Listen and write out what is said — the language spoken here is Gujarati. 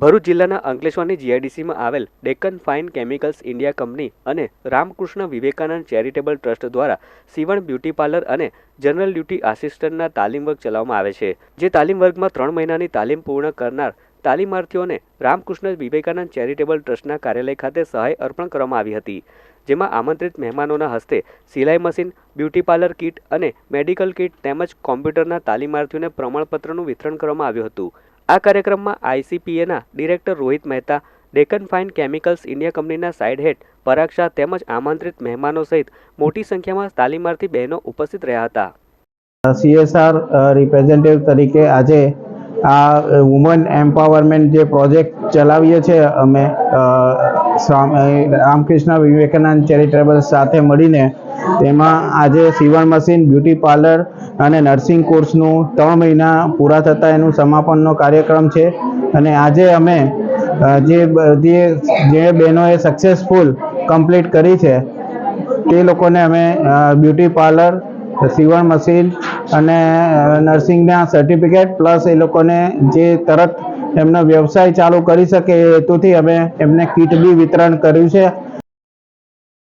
ભરૂચ જિલ્લાના અંકલેશ્વરની જીઆઈડીસીમાં આવેલ Deccan Fine Chemicals India company અને રામકૃષ્ણ વિવેકાનંદ ચેરિટેબલ ટ્રસ્ટ દ્વારા સીવણ બ્યુટી પાર્લર અને જનરલ ડ્યુટી આસિસ્ટન્ટના તાલીમ વર્ગ ચલાવવામાં આવે છે. જે તાલીમ વર્ગમાં ત્રણ મહિનાની તાલીમ પૂર્ણ કરનાર તાલીમાર્થીઓને રામકૃષ્ણ વિવેકાનંદ ચેરિટેબલ ટ્રસ્ટના કાર્યાલય ખાતે સહાય અર્પણ કરવામાં આવી હતી. જેમાં આમંત્રિત મહેમાનોના હસ્તે સિલાઈ મશીન, બ્યુટી પાર્લર કિટ અને મેડિકલ કિટ તેમજ કોમ્પ્યુટરના તાલીમાર્થીઓને પ્રમાણપત્રનું વિતરણ કરવામાં આવ્યું હતું. આ કાર્યક્રમમાં આઈસીપીએના director Rohit Mehta, Deccan Fine Chemicals India કંપનીના સાઇડ હેડ પરાગ શાહ તેમજ આમંત્રિત મહેમાનો સહિત મોટી સંખ્યામાં તાલીમાર્થી બહેનો ઉપસ્થિત રહ્યા હતા. સીએસઆર રિપ્રેઝેન્ટેટિવ તરીકે આજે આ વુમન એમ્પાવરમેન્ટ જે પ્રોજેક્ટ ચલાવીએ છીએ અમે રામકૃષ્ણ વિવેકાનંદ ચેરિટેબલ સાથે મળીને તેમાં આજે સીવણ મશીન બ્યુટી પાર્લર અને નર્સિંગ કોર્સનું ત્રણ મહિના પૂરા થતાં એનું સમાપનનો કાર્યક્રમ છે. અને આજે અમે જે બધી જે બહેનોએ સક્સેસફુલ કમ્પ્લીટ કરી છે, તે લોકોને અમે બ્યુટી પાર્લર સીવણ મશીન અને નર્સિંગ નર્સિંગના સર્ટિફિકેટ પ્લસ એ લોકોને જે તરત એમનો વ્યવસાય ચાલુ કરી શકે એ હેતુથી અમે એમને કીટ બી વિતરણ કર્યું છે.